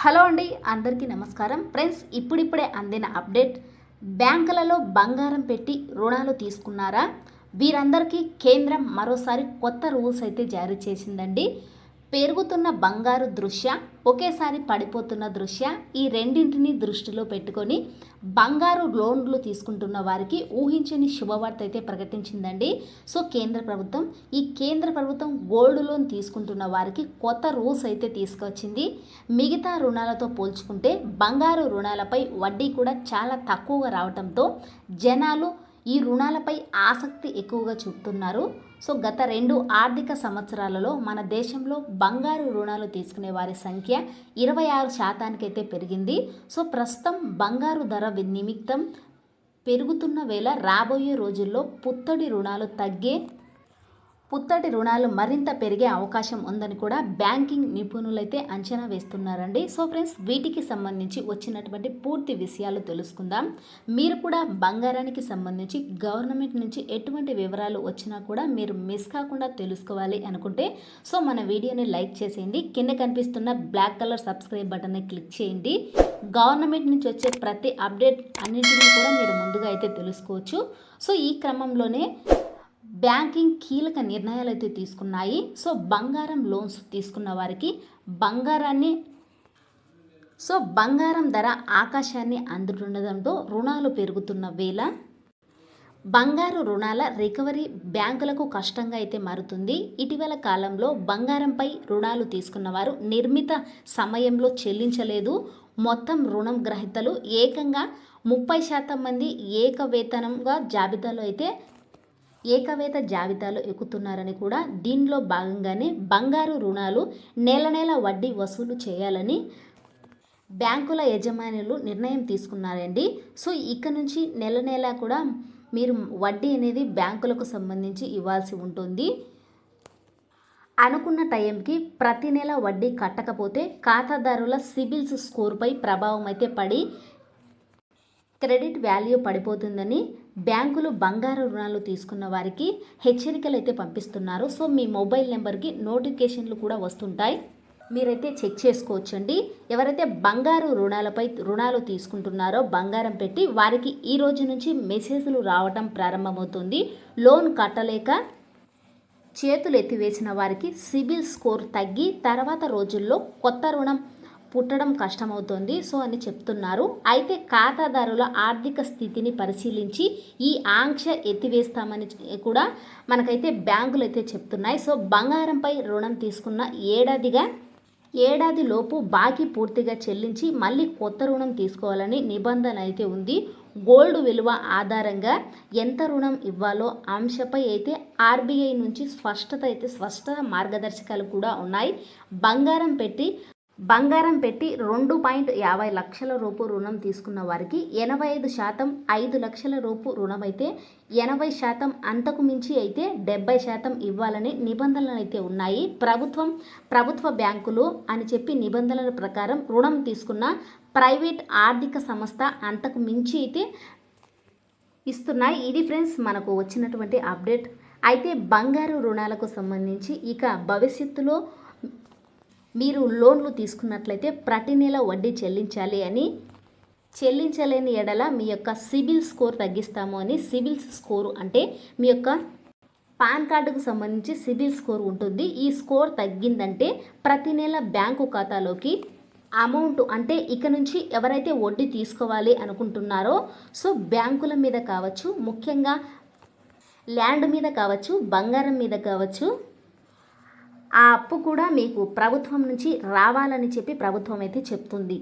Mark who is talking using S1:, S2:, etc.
S1: Hello అండి అందరికీ నమస్కారం. ఫ్రెండ్స్ ఇప్పుడిప్పుడే అందిన అప్డేట్ బ్యాంకులలో బంగారం పెట్టి రుణాలు తీసుకున్నారా? వీరందరికీ కేంద్రం మరోసారి కొత్త రూల్స్ అయితే జారీ చేసిందండి. పెరుగుతున్న బంగారు దృశ్య ఒకేసారి పడిపోతున్న దృశ్య ఈ రెండింటిని దృష్టిలో పెట్టుకొని బంగారు లోన్లు తీసుకుంటున్న వారికి ఊహించని శుభవార్త అయితే ప్రకటించిందండి. సో కేంద్ర ప్రభుత్వం ఈ కేంద్ర ప్రభుత్వం గోల్డ్ లోన్ తీసుకుంటున్న వారికి కొత్త రూల్స్ అయితే తీసుకొచ్చింది. మిగతా రుణాలతో పోల్చుకుంటే బంగారు రుణాలపై వడ్డీ కూడా చాలా తక్కువగా రావడంతో జనాలు ఈ రుణాలపై ఆసక్తి ఎక్కువగా చూపుతున్నారు. సో గత రెండు ఆర్థిక సంవత్సరాలలో మన దేశంలో బంగారు రుణాలు తీసుకునే వారి సంఖ్య ఇరవై ఆరు శాతానికైతే పెరిగింది. సో ప్రస్తుతం బంగారు ధర నిమిత్తం పెరుగుతున్న వేళ రాబోయే రోజుల్లో పుత్తడి రుణాలు తగ్గే పుత్తటి రుణాలు మరింత పెరిగే అవకాశం ఉందని కూడా బ్యాంకింగ్ నిపుణులైతే అంచనా వేస్తున్నారండి. సో ఫ్రెండ్స్ వీటికి సంబంధించి వచ్చినటువంటి పూర్తి విషయాలు తెలుసుకుందాం. మీరు కూడా బంగారానికి సంబంధించి గవర్నమెంట్ నుంచి ఎటువంటి వివరాలు వచ్చినా కూడా మీరు మిస్ కాకుండా తెలుసుకోవాలి అనుకుంటే సో మన వీడియోని లైక్ చేసేయండి. కింద కనిపిస్తున్న బ్లాక్ కలర్ సబ్స్క్రైబ్ బటన్ని క్లిక్ చేయండి. గవర్నమెంట్ నుంచి వచ్చే ప్రతి అప్డేట్ అన్నింటినీ కూడా మీరు ముందుగా అయితే తెలుసుకోవచ్చు. సో ఈ క్రమంలోనే బ్యాంకింగ్ కీలక నిర్ణయాలు అయితే తీసుకున్నాయి. సో బంగారం లోన్స్ తీసుకున్న వారికి బంగారాన్ని సో బంగారం ధర ఆకాశాన్ని అందుతుండడంతో రుణాలు పెరుగుతున్న వేళ బంగారు రుణాల రికవరీ బ్యాంకులకు కష్టంగా అయితే మారుతుంది. ఇటీవల కాలంలో బంగారంపై రుణాలు తీసుకున్నవారు నిర్మిత సమయంలో చెల్లించలేదు. మొత్తం రుణం గ్రహీతలు ఏకంగా ముప్పై శాతం మంది ఏకవేతనంగా జాబితాలో అయితే ఏకవేత జాబితాలో ఎక్కుతున్నారని కూడా దీనిలో భాగంగానే బంగారు రుణాలు నెల నెల వడ్డీ వసూలు చేయాలని బ్యాంకుల యజమానులు నిర్ణయం తీసుకున్నారండి. సో ఇక నుంచి నెల నెల కూడా మీరు వడ్డీ అనేది బ్యాంకులకు సంబంధించి ఇవ్వాల్సి ఉంటుంది. అనుకున్న టైంకి ప్రతి నెల వడ్డీ కట్టకపోతే ఖాతాదారుల సిబిల్స్ స్కోర్పై ప్రభావం అయితే పడి క్రెడిట్ వాల్యూ పడిపోతుందని బ్యాంకులు బంగారు రుణాలు తీసుకున్న వారికి హెచ్చరికలు అయితే పంపిస్తున్నారు. సో మీ మొబైల్ నెంబర్కి నోటిఫికేషన్లు కూడా వస్తుంటాయి. మీరైతే చెక్ చేసుకోవచ్చండి. ఎవరైతే బంగారు రుణాలపై రుణాలు తీసుకుంటున్నారో బంగారం పెట్టి వారికి ఈ రోజు నుంచి మెసేజ్లు రావటం ప్రారంభమవుతుంది. లోన్ కట్టలేక చేతులు ఎత్తివేసిన వారికి సిబిల్ స్కోర్ తగ్గి తర్వాత రోజుల్లో కొత్త రుణం పుట్టడం కష్టమవుతోంది. సో అని చెప్తున్నారు. అయితే ఖాతాదారుల ఆర్థిక స్థితిని పరిశీలించి ఈ ఆంక్ష ఎత్తివేస్తామని కూడా మనకైతే బ్యాంకులు అయితే చెప్తున్నాయి. సో బంగారంపై రుణం తీసుకున్న ఏడాదిగా ఏడాది లోపు బాకీ పూర్తిగా చెల్లించి మళ్ళీ కొత్త రుణం తీసుకోవాలని నిబంధన అయితే ఉంది. గోల్డ్ విలువ ఆధారంగా ఎంత రుణం ఇవ్వాలో అంశపై అయితే ఆర్బీఐ నుంచి స్పష్టత అయితే స్పష్ట మార్గదర్శకాలు కూడా ఉన్నాయి. బంగారం పెట్టి బంగారం పెట్టి రెండు పాయింట్ యాభై లక్షల రూపు రుణం తీసుకున్న వారికి ఎనభై ఐదు శాతం ఐదు లక్షల రూపు రుణం అయితే ఎనభై శాతం అంతకు మించి అయితే డెబ్బై శాతం ఇవ్వాలని నిబంధనలు అయితే ఉన్నాయి. ప్రభుత్వం ప్రభుత్వ బ్యాంకులు అని చెప్పి నిబంధనల ప్రకారం రుణం తీసుకున్న ప్రైవేట్ ఆర్థిక సంస్థ అంతకు మించి అయితే ఇస్తున్నాయి. ఇది ఫ్రెండ్స్ మనకు వచ్చినటువంటి అప్డేట్. అయితే బంగారు రుణాలకు సంబంధించి ఇక భవిష్యత్తులో మీరు లోన్లు తీసుకున్నట్లయితే ప్రతి నెల వడ్డీ చెల్లించాలి అని చెల్లించలేని ఎడల మీ యొక్క సిబిల్ స్కోర్ తగ్గిస్తాము అని సిబిల్ స్కోరు అంటే మీ యొక్క పాన్ కార్డుకు సంబంధించి సిబిల్ స్కోర్ ఉంటుంది. ఈ స్కోర్ తగ్గిందంటే ప్రతి నెల బ్యాంకు ఖాతాలోకి అమౌంట్ అంటే ఇక నుంచి ఎవరైతే వడ్డీ తీసుకోవాలి అనుకుంటున్నారో సో బ్యాంకుల మీద కావచ్చు ముఖ్యంగా ల్యాండ్ మీద కావచ్చు బంగారం మీద కావచ్చు ఆ అప్పు కూడా మీకు ప్రభుత్వం నుంచి రావాలని చెప్పి ప్రభుత్వం అయితే చెప్తుంది.